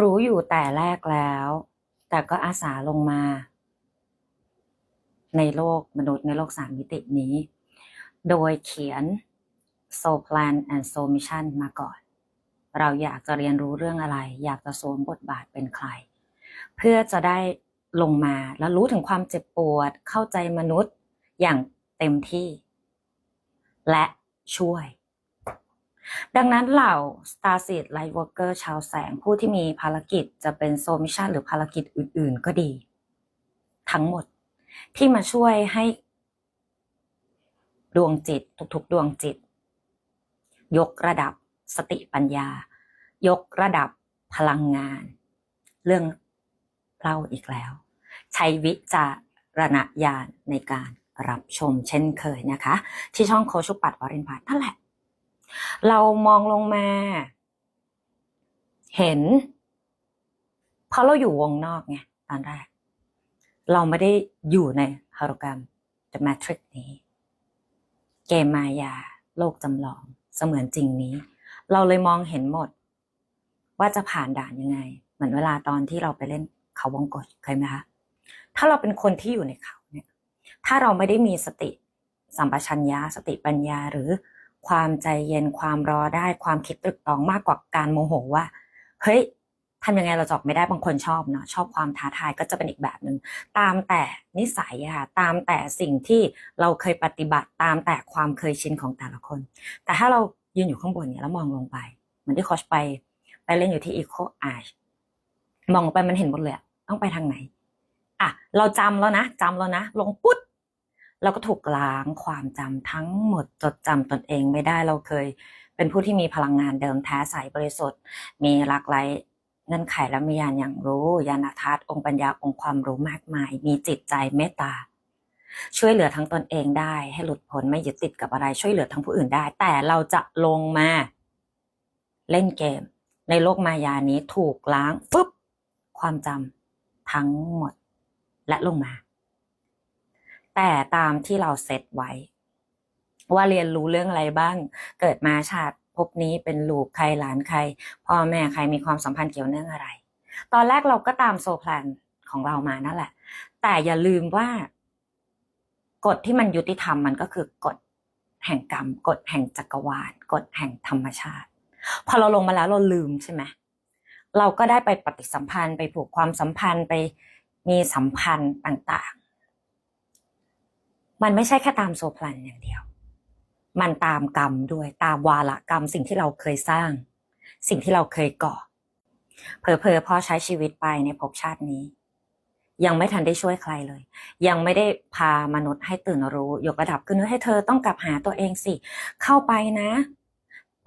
รู้อยู่แต่แรกแล้ว แต่ก็อาสาลงมา ในโลกมนุษย์ในโลกสามมิตินี้ โดยเขียน Soul Plan and Soul Mission มาก่อน เราอยากจะเรียนรู้เรื่องอะไร อยากจะสวมบทบาทเป็นใคร เพื่อจะได้ลงมาแล้วรู้ถึงความเจ็บปวด เข้าใจมนุษย์อย่างเต็มที่ และช่วย ดังนั้นเหล่า Star Seed Light Worker ชาวแสงผู้ที่มีภารกิจจะเป็นโซมิชันหรือภารกิจอื่น ๆ ก็ดี ทั้งหมดที่มาช่วยให้ ดวงจิต ทุก ๆ ดวงจิต ยกระดับสติปัญญา ยกระดับพลังงาน เรื่องเล่าอีกแล้ว ใช้วิจารณญาณในการรับชมเช่นเคยนะคะ ที่ช่องโคชุปัดวรินพัฒน์นั่นแหละ เรามองลงมา เห็น เพราะเราอยู่วงนอกไงตอนแรก เราไม่ได้อยู่ในฮาโลแกรรม The Matrix นี้ เกมมายา โลกจำลองเสมือนจริงนี้ เราเลยมองเห็นหมด ว่าจะผ่านด่านยังไง เหมือนเวลาตอนที่เราไปเล่นเขาวงกตเคยไหมคะถ้าเราเป็นคนที่อยู่ในเขาเนี่ย ถ้าเราไม่ได้มีสติสัมปชัญญะสติปัญญาหรือ ความใจเย็นความรอได้ความคิดตรึกตรองมากกว่าการโมโหว่า เฮ้ยทำยังไงเราจอกไม่ได้บางคนชอบเนาะชอบความท้าทายก็จะเป็นอีกแบบหนึ่งตามแต่นิสัยค่ะตามแต่สิ่งที่เราเคยปฏิบัติตามแต่ความเคยชินของแต่ละคน แต่ถ้าเรายืนอยู่ข้างบนเนี่ยแล้วมองลงไปเหมือนที่โคชไป ไปเล่นอยู่ที่อีโคอาร์มองลงไปมันเห็นหมดเลยต้องไปทางไหนอะเราจำแล้วนะจำแล้วนะ ลงปุ๊บ เราก็ถูกล้างความจำทั้งหมดจดจำตนเองไม่ได้เราเคย เป็นผู้ที่มีพลังงานเดิมแท้ใสบริสุทธิ์ มีหลากหลายเงื่อนไขและมียานอย่างรู้ยานทัศน์องค์ปัญญาองค์ความรู้มากมาย มีจิตใจเมตตา ช่วยเหลือทั้งตนเองได้ ให้หลุดพ้นไม่ยึดติดกับอะไรช่วยเหลือทั้งผู้อื่นได้ แต่เราจะลงมา เล่นเกม ในโลกมายานี้ถูกล้างฟึบความจำทั้งหมดและลงมา แต่ตามที่เราเซตไว้ ว่าเรียนรู้เรื่องอะไรบ้าง เกิดมาชาติภพนี้เป็นลูกใครหลานใคร พ่อแม่ใครมีความสัมพันธ์เกี่ยวเนื่องอะไร ตอนแรกเราก็ตามโซแพลนของเรามานั่นแหละ แต่อย่าลืมว่ากฎที่มันยุติธรรมมันก็คือกฎแห่งกรรมกฎแห่งจักรวาลกฎแห่งธรรมชาติ พอเราลงมาแล้วเราลืมใช่ไหมเราก็ได้ไปปฏิสัมพันธ์ไปผูกความสัมพันธ์ไปมีสัมพันธ์ต่าง มันไม่ใช่แค่ตามโซพลันอย่างเดียว มันตามกรรมด้วยตามวาระกรรมสิ่งที่เราเคยสร้าง สิ่งที่เราเคยก่อ เผลอๆพอใช้ชีวิตไปในภพชาตินี้ ยังไม่ทันได้ช่วยใครเลย ยังไม่ได้พามนุษย์ให้ตื่นรู้ ยกระดับขึ้นให้เธอต้องกลับหาตัวเองสิ เข้าไปนะ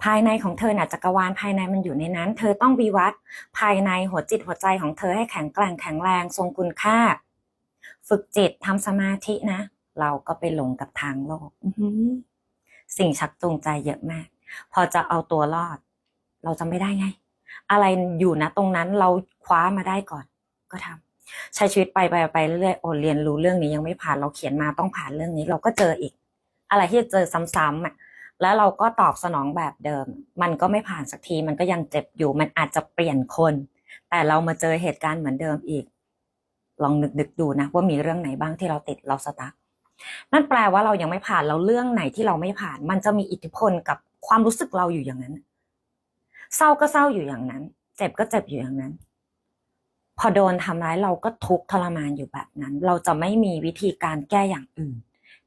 ภายในของเธอน่ะจักรวาลภายในมันอยู่ในนั้น เธอต้องวิวัฒน์ภายในหัวจิตหัวใจของเธอให้แข็งแกร่งแข็งแรง ทรงคุณค่า ฝึกจิตทำสมาธินะ เราก็ไปหลงกับทางโลกอื้อหือสิ่งชักจูงใจเยอะมาก พอจะเอาตัวรอด เราจะไม่ได้ไง อะไรอยู่นะตรงนั้นเราคว้ามาได้ก่อน ก็ทำใช้ชีวิตไปไปไปเรื่อยๆโอ้เรียนรู้เรื่องนี้ยังไม่ผ่านเราเขียนมาต้องผ่านเรื่องนี้ เราก็เจออีก อะไรที่จะเจอซ้ำๆอะแล้วเราก็ตอบสนองแบบเดิม มันก็ไม่ผ่านสักทีมันก็ยังเจ็บอยู่ มันอาจจะเปลี่ยนคน แต่เรามาเจอเหตุการณ์เหมือนเดิมอีก ลองนึกดึกดูนะ ว่ามีเรื่องไหนบ้างที่เราติดเราสตั๊ก นั่นแปลว่าเรายังไม่ผ่านแล้วเรื่องไหนที่เราไม่ผ่าน มันจะมีอิทธิพลกับความรู้สึกเราอยู่อย่างนั้น เศร้าก็เศร้าอยู่อย่างนั้น เจ็บก็เจ็บอยู่อย่างนั้น พอโดนทำร้ายเราก็ทุกข์ทรมานอยู่แบบนั้น เราจะไม่มีวิธีการแก้อย่างอื่น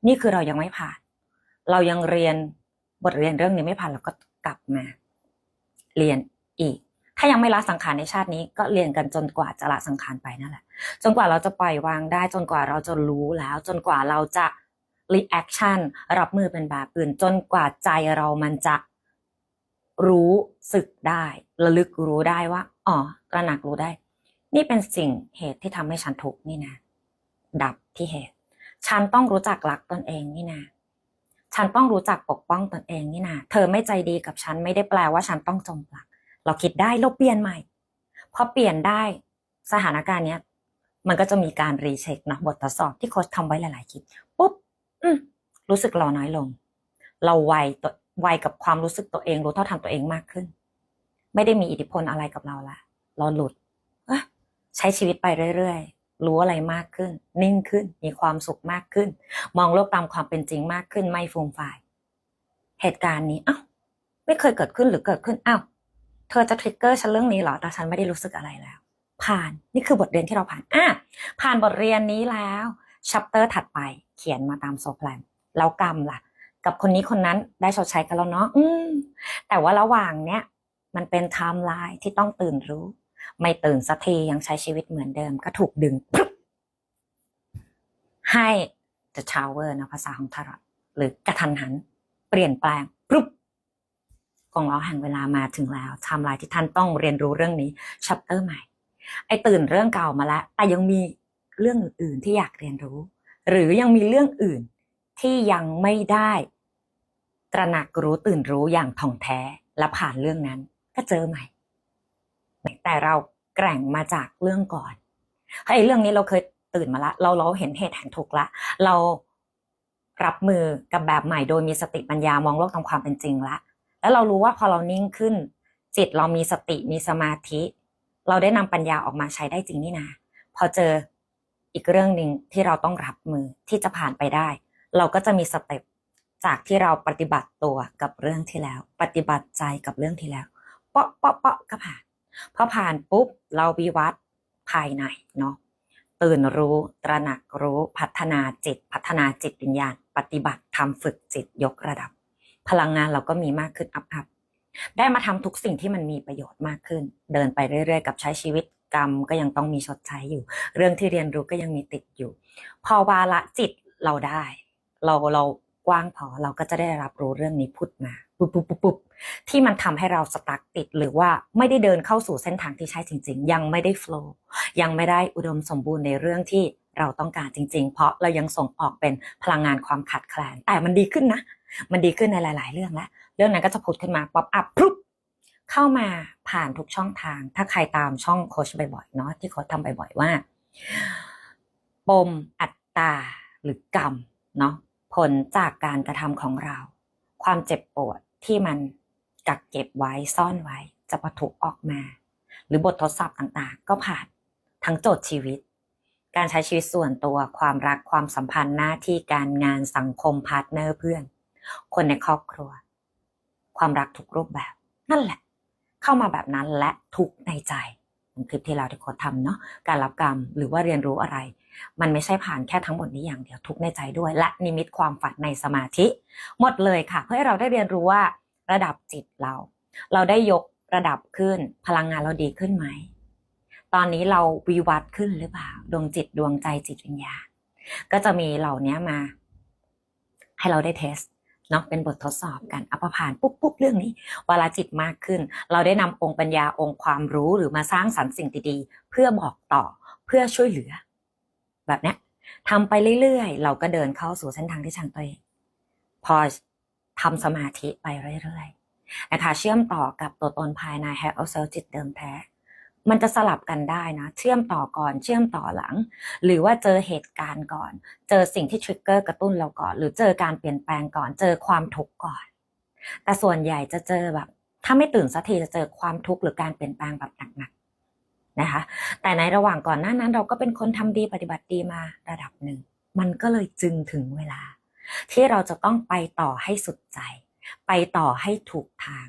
นี่คือเรายังไม่ผ่าน เรายังเรียนบทเรียนเรื่องนี้ไม่ผ่านเราก็กลับมา เรียนอีก ถ้ายังไม่ละสังขารในชาตินี้ก็เรียนกันจนกว่าจะละสังขารไปนั่นแหละ จนกว่าเราจะปล่อยวางได้ จนกว่าเราจะรู้แล้ว จนกว่าเราจะ reaction รับมือเป็นแบบอื่น จนกว่าใจเรามันจะรู้สึกได้ระลึกรู้ได้ว่าอ๋อตระหนักรู้ได้ นี่เป็นสิ่งเหตุที่ทำให้ฉันทุกข์นี่นะ ดับที่เหตุ ฉันต้องรู้จักรักตนเองนี่นะฉันต้องรู้จักปกป้องตนเองนี่นะเธอไม่ใจดีกับฉันไม่ได้แปลว่าฉันต้องจมปลัก เราคิดได้เราเปลี่ยนใหม่พอเปลี่ยนได้สถานการณ์เนี้ย มันก็จะมีการรีเช็คเนาะบททดสอบที่โค้ชทำไว้หลาย ๆ คลิปปุ๊บอืมรู้สึกเราน้อยลง เราไวตัวไวกับความรู้สึกตัวเอง รู้เท่าทันตัวเองมากขึ้น ไม่ได้มีอิทธิพลอะไรกับเราละเราหลุดใช้ชีวิตไปเรื่อย ๆ รู้อะไรมากขึ้น นิ่งขึ้น มีความสุขมากขึ้น มองโลกตามความเป็นจริงมากขึ้น ไม่ฟูมฝ่าย เหตุการณ์นี้ เอ้า ไม่เคยเกิดขึ้นหรือเกิดขึ้นอ้าว เธอจะทริกเกอร์ฉันเรื่องนี้เหรอ แต่ฉันไม่ได้รู้สึกอะไรแล้ว ผ่าน นี่คือบทเรียนที่เราผ่าน อะ ผ่านบทเรียนนี้แล้ว ชัปเตอร์ถัดไป เขียนมาตามโซแพลน แล้วกรรมล่ะ กับคนนี้คนนั้นได้ชดใช้กันแล้วเนาะ อืม แต่ว่าระหว่างเนี้ย มันเป็นไทม์ไลน์ที่ต้องตื่นรู้ ไม่ตื่นสักทียังใช้ชีวิตเหมือนเดิม ก็ถูกดึงให้ the tower นะภาษาของทารอตหรือกระทันหัน เปลี่ยนแปลงปุ๊บ กองล้อแห่งเวลามาถึงแล้วไทม์ไลน์ที่ท่านต้องเรียนรู้เรื่องนี้ชัปเตอร์ใหม่ ไอ้ตื่นเรื่องเก่ามาแล้ว แต่ยังมีเรื่องอื่นที่อยากเรียนรู้ หรือยังมีเรื่องอื่นที่ยังไม่ได้ ตระหนักรู้ตื่นรู้อย่างถ่องแท้และผ่านเรื่องนั้น ก็เจอใหม่ แต่เราแกร่งมาจากเรื่องก่อนไอ้เรื่องนี้เราเคยตื่นมาละ เราเราเห็นเหตุแห่งทุกข์ละ เรารับมือกับแบบใหม่โดยมีสติปัญญามองโลกตามความเป็นจริงละ แล้วเรารู้ว่าพอเรานิ่งขึ้น จิตเรามีสติมีสมาธิ เราได้นำปัญญาออกมาใช้ได้จริงนี่นะพอเจออีกเรื่องหนึ่งที่เราต้องรับมือที่จะผ่านไปได้ เราก็จะมีสเต็ปจากที่เราปฏิบัติตัวกับเรื่องที่แล้ว ปฏิบัติใจกับเรื่องที่แล้ว เปาะเปาะเปาะก็ผ่านพอผ่านปุ๊บเราวิวัฒภายในเนาะตื่นรู้ตระหนักรู้พัฒนาจิต พัฒนาจิตวิญญาณ ปฏิบัติทำฝึกจิตยกระดับ พลังงานเราก็มีมากขึ้นอัพอัพได้มาทำทุกสิ่งที่มันมีประโยชน์มากขึ้น เดินไปเรื่อยๆ กับใช้ชีวิตกรรมก็ยังต้องมีชดใช้อยู่ เรื่องที่เรียนรู้ก็ยังมีติดอยู่ พอวาละจิตเราได้ เราเรากว้างพอเราก็จะได้รับรู้เรื่องนี้พุดมาปุ๊บปุ๊บปุ๊บปุ๊บที่มันทำให้เราสตั๊กติดหรือว่าไม่ได้เดินเข้าสู่เส้นทางที่ใช่จริง ๆ ยังไม่ได้โฟล์ยังไม่ได้อุดมสมบูรณ์ในเรื่องที่เราต้องการจริง ๆ เพราะเรายังส่งออกเป็นพลังงานความขัดแคลน แต่มันดีขึ้นนะ มันดีขึ้นในหลาย ๆ เรื่องแล้วเรื่องนั้นก็จะผุดขึ้นมาป๊อปอัพปุ๊บเข้ามาผ่านทุกช่องทาง ถ้าใครตามช่องโคชบ่อยๆเนาะที่โคชทำบ่อยๆว่า ปมอัตตาหรือกรรมเนาะผลจากการกระทำของเรา ความเจ็บปวดที่มันกักเก็บไว้ซ่อนไว้ จะปะทุออกมา หรือบททดสอบต่างๆ ก็ผ่านทั้งโจทย์ชีวิต การใช้ชีวิตส่วนตัวความรักความสัมพันธ์หน้าที่การงานสังคมพาร์ทเนอร์เพื่อน คนในครอบครัว ความรักทุกรูปแบบ นั่นแหละ เข้ามาแบบนั้นและทุกในใจคลิปที่เราที่โค้ดทำเนาะการรับกรรมหรือว่าเรียนรู้อะไร มันไม่ใช่ผ่านแค่ทั้งหมดนี้อย่างเดียวทุกในใจด้วย และนิมิตความฝันในสมาธิ หมดเลยค่ะ เพื่อให้เราได้เรียนรู้ว่าระดับจิตเรา เราได้ยกระดับขึ้น พลังงานเราดีขึ้นไหม ตอนนี้เราวิวัฒน์ขึ้นหรือเปล่า ดวงจิตดวงใจจิตวิญญาณก็จะมีเหล่านี้มา ให้เราได้เทส เนาะเป็นบททดสอบกันอัปผ่านปุ๊บปุ๊บเรื่องนี้เวลาจิตมากขึ้น เราได้นำองค์ปัญญาองค์ความรู้หรือมาสร้างสรรค์สิ่งดีๆ เพื่อบอกต่อเพื่อช่วยเหลือ แบบนี้ทำไปเรื่อยๆ เราก็เดินเข้าสู่เส้นทางที่ชังตัวเองพอทำสมาธิไปเรื่อยๆนะคะเชื่อมต่อกับตัวตนภายใน h a เอาเซลจิตเดิมแท้ มันจะสลับกันได้นะ เชื่อมต่อก่อน เชื่อมต่อหลัง หรือว่าเจอเหตุการณ์ก่อน เจอสิ่งที่ทริกเกอร์กระตุ้นเราก่อน หรือเจอการเปลี่ยนแปลงก่อน เจอความทุกข์ก่อน แต่ส่วนใหญ่จะเจอแบบ ถ้าไม่ตื่นสักทีจะเจอความทุกข์หรือการเปลี่ยนแปลงแบบหนักๆนะคะ แต่ในระหว่างก่อนหน้านั้น เราก็เป็นคนทำดีปฏิบัติดีมาระดับหนึ่ง มันก็เลยจึงถึงเวลา ที่เราจะต้องไปต่อให้สุดใจ ไปต่อให้ถูกทาง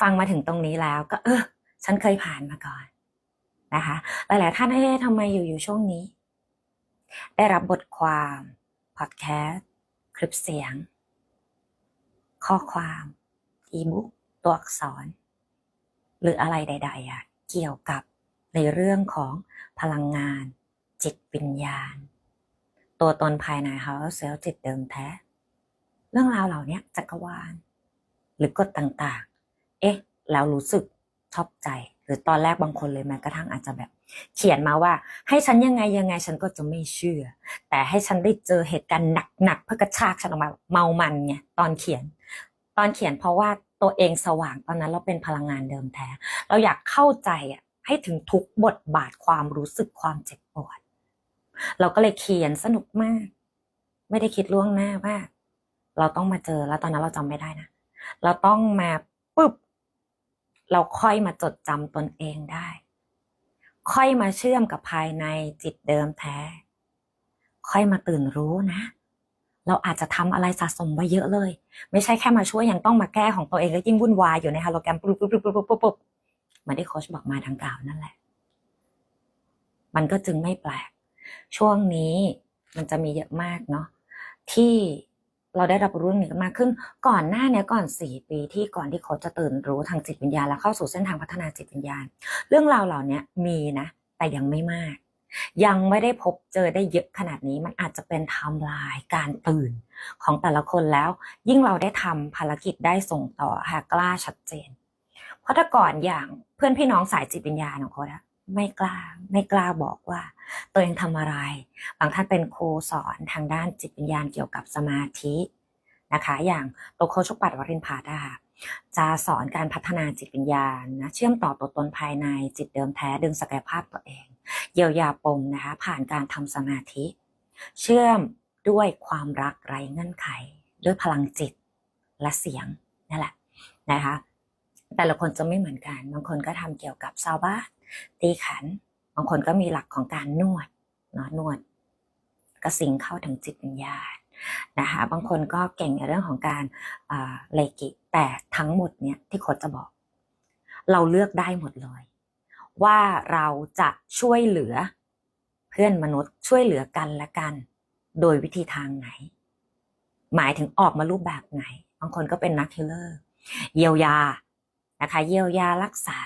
ฟังมาถึงตรงนี้แล้วก็ เออ ฉันเคยผ่านมาก่อนนะคะ หลาย ๆ ท่านเอ๊ะทำไมอยู่ๆช่วงนี้ ได้รับบทความพอดแคสต์คลิปเสียง ข้อความอีบุ๊กตัวอักษร หรืออะไรใด ๆอะเกี่ยวกับในเรื่องของพลังงาน จิตวิญญาณ ตัวตนภายในเขาเซลล์จิตเดิมแท้ เรื่องราวเหล่านี้จักรวาล หรือกฎต่าง ๆ เอ๊ะ แล้วรู้สึก ชอบใจ หรือตอนแรกบางคนเลยแม้กระทั่งอาจจะแบบ เขียนมาว่า ให้ฉันยังไงยังไงฉันก็จะไม่เชื่อ แต่ให้ฉันได้เจอเหตุการณ์หนักๆเพื่อกระชากฉันออกมาเมามันไงตอนเขียน ตอนเขียนเพราะว่าตัวเองสว่างตอนนั้นเราเป็นพลังงานเดิมแท้ เราอยากเข้าใจอะให้ถึงทุกบทบาทความรู้สึกความเจ็บปวดเราก็เลยเขียนสนุกมาก ไม่ได้คิดล่วงหน้าว่า เราต้องมาเจอแล้วตอนนั้นเราจำไม่ได้นะเราต้องมา เราค่อยมาจดจำตนเองได้ ค่อยมาเชื่อมกับภายในจิตเดิมแท้ ค่อยมาตื่นรู้นะ เราอาจจะทำอะไรสะสมไว้เยอะเลย ไม่ใช่แค่มาช่วยยังต้องมาแก้ของตัวเองแล้วยิ่งวุ่นวายอยู่ในฮาโลแกรมปุ๊บปุ๊บปุ๊บปุ๊บปุ๊บปุ๊บมือนที่โค้ชบอกมาดังกล่าวนั่นแหละ มันก็จึงไม่แปลก ช่วงนี้มันจะมีเยอะมากเนาะที่ เราได้รับรู้เรื่องนี้กันมากขึ้น ก่อนหน้าเนี้ยก่อนสี่ปีที่ก่อนที่โค้ชจะตื่นรู้ทางจิตวิญญาณและเข้าสู่เส้นทางพัฒนาจิตวิญญาณ เรื่องราวเหล่านี้มีนะ แต่ยังไม่มาก ยังไม่ได้พบเจอได้เยอะขนาดนี้มันอาจจะเป็นไทม์ไลน์การตื่นของแต่ละคนแล้ว ยิ่งเราได้ทำภารกิจได้ส่งต่อค่ะกล้าชัดเจน เพราะถ้าก่อนอย่างเพื่อนพี่น้องสายจิตวิญญาณของโค้ชอะ ไม่กล้าไม่กล้าบอกว่าตัวเองทำอะไร บางท่านเป็นครูสอนทางด้านจิตวิญญาณเกี่ยวกับสมาธินะคะ อย่างตัวโคชุกปัดวรินพาดาจะสอนการพัฒนาจิตวิญญาณนะเชื่อมต่อตัวตนภายในจิตเดิมแท้ดึงศักยภาพตัวเอง เยียวยาปมนะคะผ่านการทำสมาธิ เชื่อมด้วยความรักไร้เงื่อนไข ด้วยพลังจิตและเสียงนั่นแหละนะคะแต่ละคนจะไม่เหมือนกัน บางคนก็ทำเกี่ยวกับซาวบ้า ตีขัน บางคนก็มีหลักของการนวดเนาะนวดก็สิงเข้าถึงจิตวิญญาณนะคะบางคนก็เก่งในเรื่องของการเลกิแต่ทั้งหมดเนี่ยที่โคดจะบอก เราเลือกได้หมดเลย ว่าเราจะช่วยเหลือเพื่อนมนุษย์ช่วยเหลือกันและกัน โดยวิธีทางไหน หมายถึงออกมารูปแบบไหน บางคนก็เป็นนักฮิลเลอร์ เยียวยานะคะ เยียวยารักษา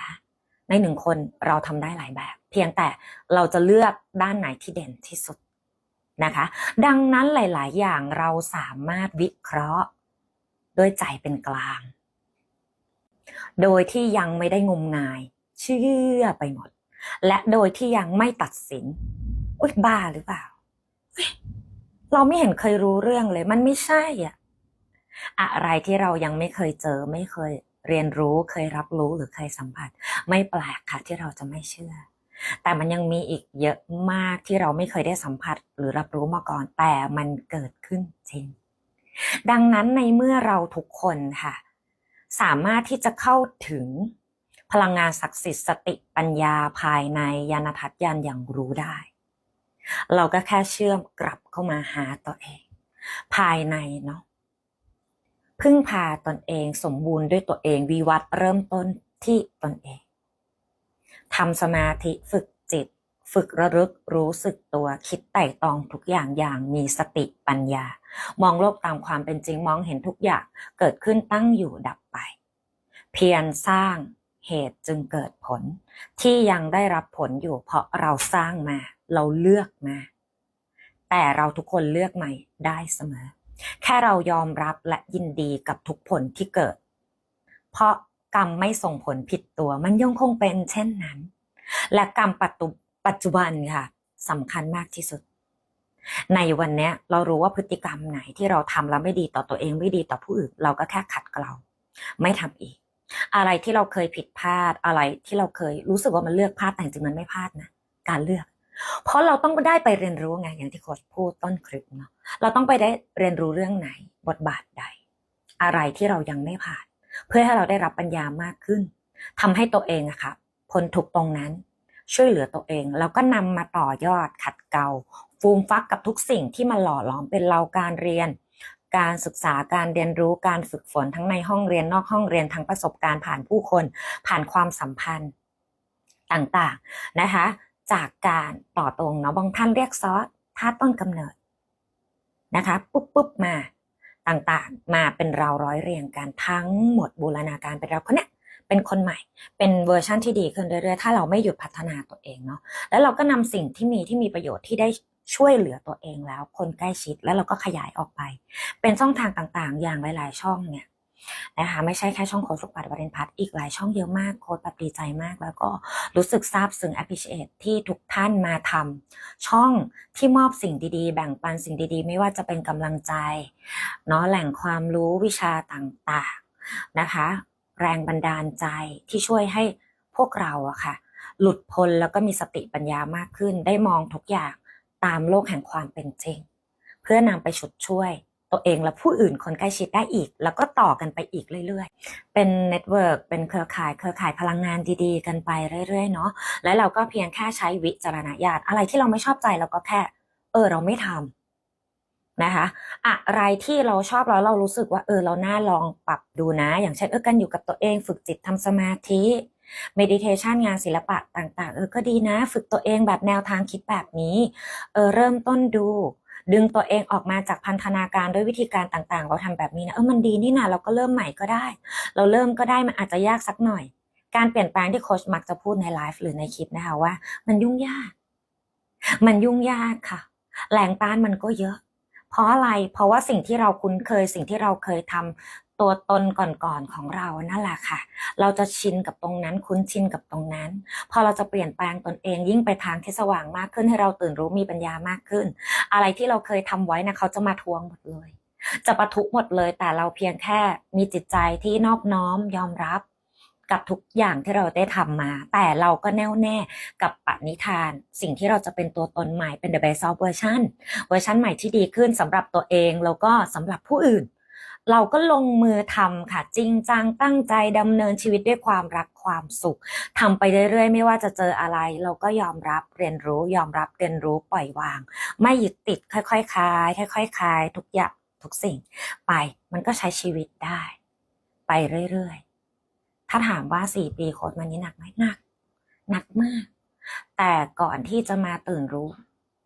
ในหนึ่งคนเราทำได้หลายแบบ เพียงแต่เราจะเลือกด้านไหนที่เด่นที่สุดนะคะ ดังนั้นหลาย ๆ อย่างเราสามารถวิเคราะห์ด้วยใจเป็นกลาง โดยที่ยังไม่ได้งมงาย เชื่อไปหมด และโดยที่ยังไม่ตัดสิน อุ๊ยบ้าหรือเปล่าเฮ้ยเราไม่เห็นเคยรู้เรื่องเลย มันไม่ใช่อะอะไรที่เรายังไม่เคยเจอไม่เคย เรียนรู้เคยรับรู้หรือเคยสัมผัส ไม่แปลกค่ะที่เราจะไม่เชื่อ แต่มันยังมีอีกเยอะมากที่เราไม่เคยได้สัมผัสหรือรับรู้มาก่อน แต่มันเกิดขึ้นจริง ดังนั้นในเมื่อเราทุกคนค่ะ สามารถที่จะเข้าถึงพลังงานศักดิ์สิทธิ์สติปัญญาภายในยานทัศน์ยานอย่างรู้ได้ เราก็แค่เชื่อมกลับเข้ามาหาตัวเอง ภายในเนาะ พึ่งพาตนเองสมบูรณ์ด้วยตัวเองวิวัฒน์เริ่มต้นที่ตนเองทำสมาธิฝึกจิต ฝึกระลึกรู้สึกตัวคิดไต่ตองทุกอย่างอย่างมีสติปัญญา มองโลกตามความเป็นจริงมองเห็นทุกอย่างเกิดขึ้นตั้งอยู่ดับไป เพียรสร้างเหตุจึงเกิดผล ที่ยังได้รับผลอยู่เพราะเราสร้างมา เราเลือกมา แต่เราทุกคนเลือกใหม่ได้เสมอ แค่เรายอมรับและยินดีกับทุกผลที่เกิด เพราะกรรมไม่ส่งผลผิดตัว มันยังคงเป็นเช่นนั้น และกรรมปัจจุบันค่ะสำคัญมากที่สุด ในวันนี้เรารู้ว่าพฤติกรรมไหนที่เราทำแล้วไม่ดีต่อตัวเองไม่ดีต่อผู้อื่น เราก็แค่ขัดเกลาไม่ทำอีก อะไรที่เราเคยผิดพลาดอะไรที่เราเคยรู้สึกว่ามันเลือกพลาดแต่จริงมันไม่พลาดนะการเลือก เพราะเราต้องได้ไปเรียนรู้ไงอย่างที่โค้ชพูดต้นคลิปเนาะเราต้องไปได้เรียนรู้เรื่องไหน บทบาทใด อะไรที่เรายังไม่ผ่าน เพื่อให้เราได้รับปัญญามากขึ้นทำให้ตัวเองอะค่ะพ้นทุกตรงนั้น ช่วยเหลือตัวเอง แล้วก็นำมาต่อยอดขัดเกลาฟูมฟักกับทุกสิ่งที่มาหล่อหลอมเป็นเราการเรียน การศึกษาการเรียนรู้การฝึกฝนทั้งในห้องเรียนนอกห้องเรียนทั้งประสบการณ์ผ่านผู้คน ผ่านความสัมพันธ์ต่างๆนะคะ จากการต่อตรงเนาะบางท่านเรียกซอสท่าตุต้นกำเนิดนะคะปุ๊บปุ๊บมาต่างๆ มาเป็นเราร้อยเรียงกันทั้งหมดบูรณาการเป็นเราคนเนี้ยเป็นคนใหม่ เป็นเวอร์ชั่นที่ดีขึ้นเรื่อยๆ ถ้าเราไม่หยุดพัฒนาตัวเองเนาะแล้วเราก็นำสิ่งที่มีที่มีประโยชน์ที่ได้ช่วยเหลือตัวเองแล้ว คนใกล้ชิดแล้วเราก็ขยายออกไป เป็นช่องทางต่างๆ อย่างหลาย ๆ ช่องเนี่ย นะคะไม่ใช่แค่ช่องโค้ชลูกปัดวาเรนพัทอีกหลายช่องเยอะมากโค้ชแบบดีใจมาก แล้วก็รู้สึกซาบซึ้ง appreciate ที่ทุกท่านมาทำช่องที่มอบสิ่งดีๆ แบ่งปันสิ่งดีๆ ไม่ว่าจะเป็นกำลังใจเนาะแหล่งความรู้วิชาต่างๆนะคะ แรงบันดาลใจที่ช่วยให้พวกเราอะค่ะ หลุดพ้นแล้วก็มีสติปัญญามากขึ้น ได้มองทุกอย่างตามโลกแห่งความเป็นจริง เพื่อนำไปฉุดช่วย ตัวเองและผู้อื่นคนใกล้ชิดได้อีก แล้วก็ต่อกันไปอีกเรื่อยๆ เป็นเน็ตเวิร์กเป็นเครือข่ายเครือข่ายพลังงานดีๆ กันไปเรื่อยๆเนาะแล้วเราก็เพียงแค่ใช้วิจารณญาณอะไรที่เราไม่ชอบใจเราก็แค่ เออเราไม่ทำนะคะอะไรที่เราชอบแล้วเรารู้สึกว่าเออเราน่าลองปรับดูนะ อย่างเช่นเออกันอยู่กับตัวเอง ฝึกจิตทำสมาธิ meditation งานศิลปะต่าง ๆ เออก็ดีนะ ฝึกตัวเองแบบแนวทางคิดแบบนี้ เออเริ่มต้นดู ดึงตัวเองออกมาจากพันธนาการด้วยวิธีการต่างๆ เราทำแบบนี้นะเออมันดีนี่นะเราก็เริ่มใหม่ก็ได้ เราเริ่มก็ได้มันอาจจะยากสักหน่อย การเปลี่ยนแปลงที่โค้ชมักจะพูดในไลฟ์หรือในคลิปนะคะว่า มันยุ่งยาก มันยุ่งยากค่ะแรงต้านมันก็เยอะ เพราะอะไรเพราะว่าสิ่งที่เราคุ้นเคยสิ่งที่เราเคยทำ ตัวตนก่อนๆของเรานั่นแหละค่ะ เราจะชินกับตรงนั้นคุ้นชินกับตรงนั้น พอเราจะเปลี่ยนแปลงตนเองยิ่งไปทางที่สว่างมากขึ้นให้เราตื่นรู้มีปัญญามากขึ้น อะไรที่เราเคยทำไว้นะเขาจะมาทวงหมดเลย จะประทุหมดเลยแต่เราเพียงแค่มีจิตใจที่นอบน้อมยอมรับกับทุกอย่างที่เราได้ทำมา แต่เราก็แน่วแน่กับปณิธาน สิ่งที่เราจะเป็นตัวตนใหม่เป็น the best of version เวอร์ชันใหม่ที่ดีขึ้นสำหรับตัวเองแล้วก็สำหรับผู้อื่น เราก็ลงมือทำค่ะ จริงจังตั้งใจดำเนินชีวิตด้วยความรักความสุขทำไปเรื่อยๆ ไม่ว่าจะเจออะไร เราก็ยอมรับเรียนรู้ ยอมรับเรียนรู้ปล่อยวาง ไม่ยึดติดค่อยๆคคลาย ค่อยๆคลาย ทุกอย่างทุกสิ่ง ไปมันก็ใช้ชีวิตได้ ไปเรื่อยๆ ถ้าถามว่าสี่ปีโค้ดมันนี้หนักไหมหนัก หนักมาก แต่ก่อนที่จะมาตื่นรู้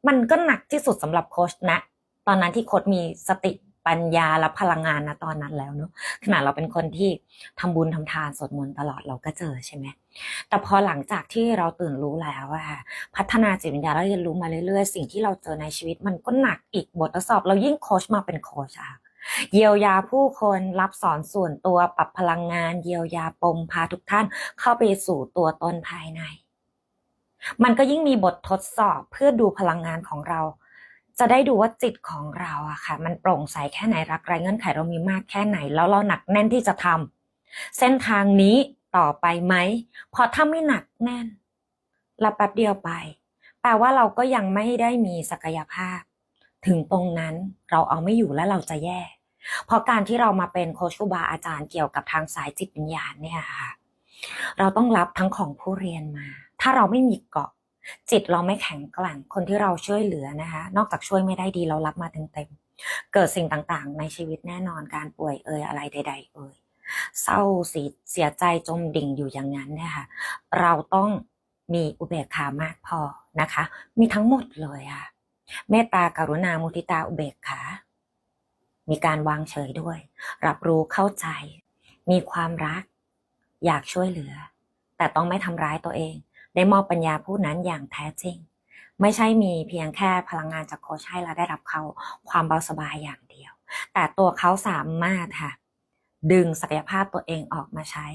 มันก็หนักที่สุดสำหรับโค้ชนะ ตอนนั้นที่โค้ชมีสติ ปัญญาและพลังงานนะตอนนั้นแล้วเนอะขนาดเราเป็นคนที่ทำบุญทำทานสวดมนต์ตลอดเราก็เจอใช่ไหมแต่พอหลังจากที่เราตื่นรู้แล้วอะพัฒนาจิตวิญญาณแล้วเรียนรู้มาเรื่อยๆ สิ่งที่เราเจอในชีวิตมันก็หนักอีกบททดสอบ เรายิ่งโคชมาเป็นโคชอะเยียวยาผู้คนรับสอนส่วนตัวปรับพลังงาน เยียวยาปมพาทุกท่านเข้าไปสู่ตัวตนภายใน มันก็ยิ่งมีบททดสอบเพื่อดูพลังงานของเรา จะได้ดูว่าจิตของเราอะค่ะ มันโปร่งใสแค่ไหนรักไรเงื่อนไขเรามีมากแค่ไหน แล้วเราหนักแน่นที่จะทำเส้นทางนี้ต่อไปไหมพอถ้าไม่หนักแน่นเราแป๊บเดียวไป แปลว่าเราก็ยังไม่ได้มีศักยภาพ ถึงตรงนั้นเราเอาไม่อยู่แล้วเราจะแย่ เพราะการที่เรามาเป็นโคชูบาอาจารย์เกี่ยวกับทางสายจิตวิญญาณเนี่ยค่ะ เราต้องรับทั้งของผู้เรียนมา ถ้าเราไม่มีเกาะ จิตเราไม่แข็งแกร่งคนที่เราช่วยเหลือนะคะ นอกจากช่วยไม่ได้ดีเรารับมาเต็มๆเกิดสิ่งต่างๆ ในชีวิตแน่นอนการป่วยเอ่ยอะไรใด ๆ เอ่ยเศร้าสีเสียใจจมดิ่งอยู่อย่างนั้นเนี่ยค่ะเราต้องมีอุเบกขามากพอนะคะ มีทั้งหมดเลยค่ะเมตตากรุณามุทิตาอุเบกขา มีการวางเฉยด้วย รับรู้เข้าใจ มีความรัก อยากช่วยเหลือ แต่ต้องไม่ทำร้ายตัวเอง ได้มอบปัญญาผู้นั้นอย่างแท้จริง ไม่ใช่มีเพียงแค่พลังงานจากโค้ชให้เราได้รับเขาความเบาสบายอย่างเดียว แต่ตัวเขาสามารถค่ะ ดึงศักยภาพตัวเองออกมาใช้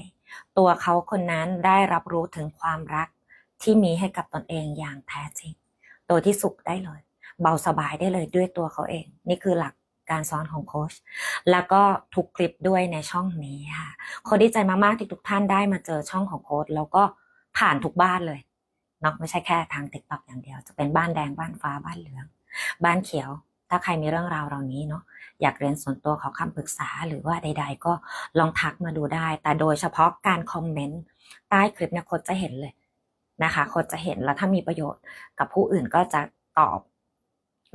ตัวเขาคนนั้นได้รับรู้ถึงความรักที่มีให้กับตนเองอย่างแท้จริง โดยที่สุขได้เลย เบาสบายได้เลยด้วยตัวเขาเอง นี่คือหลักการสอนของโค้ช แล้วก็ทุกคลิปด้วยในช่องนี้ค่ะโค้ดีใจมากๆที่ทุกท่านได้มาเจอช่องของโค้ชแล้วก็ ผ่านทุกบ้านเลยเนาะไม่ใช่แค่ทางติ๊กต็อกอย่างเดียว จะเป็นบ้านแดงบ้านฟ้าบ้านเหลือง บ้านเขียว ถ้าใครมีเรื่องราวเหล่านี้เนาะอยากเรียนส่วนตัวขอคำปรึกษาหรือว่าใด ๆ ก็ลองทักมาดูได้ แต่โดยเฉพาะการคอมเมนต์ใต้คลิปเนี่ยโค้ดจะเห็นเลยนะคะโค้ดจะเห็นแล้วถ้ามีประโยชน์กับผู้อื่นก็จะตอบ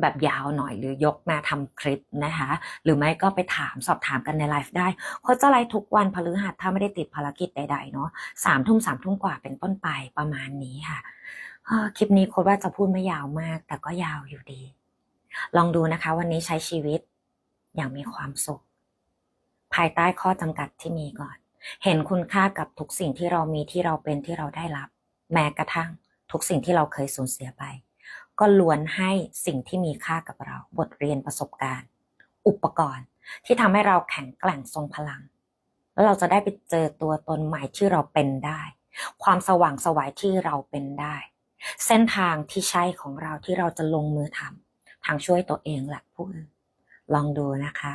แบบยาวหน่อยหรือยกมาทำคลิปนะคะ หรือไม่ก็ไปถามสอบถามกันในไลฟ์ได้โค้ชจะไลฟ์ทุกวันพฤหัสถ้าไม่ได้ติดภารกิจใดๆเนาะสามทุ่มสามทุ่มกว่าเป็นต้นไปประมาณนี้ค่ะคลิปนี้โค้ชว่าจะพูดไม่ยาวมาก แต่ก็ยาวอยู่ดี ลองดูนะคะ วันนี้ใช้ชีวิตอย่างมีความสุข ภายใต้ข้อจำกัดที่มีก่อน เห็นคุณค่ากับทุกสิ่งที่เรามีที่เราเป็นที่เราได้รับ แม้กระทั่งทุกสิ่งที่เราเคยสูญเสียไป ก็ล้วนให้สิ่งที่มีค่ากับเรา บทเรียนประสบการณ์ อุปกรณ์ที่ทำให้เราแข็งแกร่งทรงพลัง แล้วเราจะได้ไปเจอตัวตนใหม่ที่เราเป็นได้ ความสว่างสวายที่เราเป็นได้ เส้นทางที่ใช่ของเราที่เราจะลงมือทำทางช่วยตัวเองและผู้อื่นลองดูนะคะ